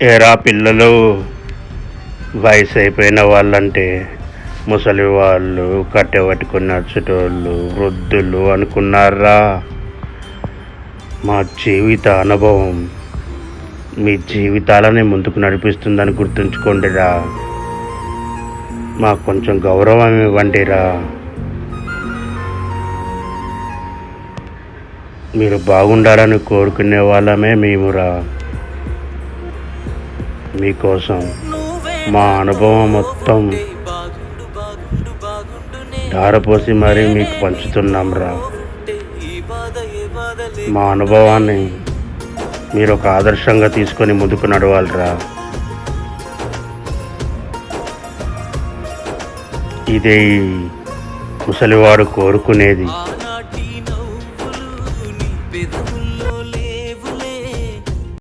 ఏరా పిల్లలు వయసు అయిపోయిన వాళ్ళంటే ముసలి వాళ్ళు కట్టె పట్టుకుని నడిచేటోళ్ళు వృద్ధులు అనుకున్నారా? మా జీవిత అనుభవం మీ జీవితాలనే ముందుకు నడిపిస్తుందని గుర్తుంచుకోండిరా. మాకు కొంచెం గౌరవం ఇవ్వండిరా. మీరు బాగుండాలని కోరుకునే వాళ్ళమే మేమురా. మీకోసం మా అనుభవం మొత్తం ధారపోసి మరీ మీకు పంచుతున్నాం రా మా అనుభవాన్ని మీరు ఒక ఆదర్శంగా తీసుకొని ముందుకు నడవాలిరా. ఇదే ముసలివారు కోరుకునేది.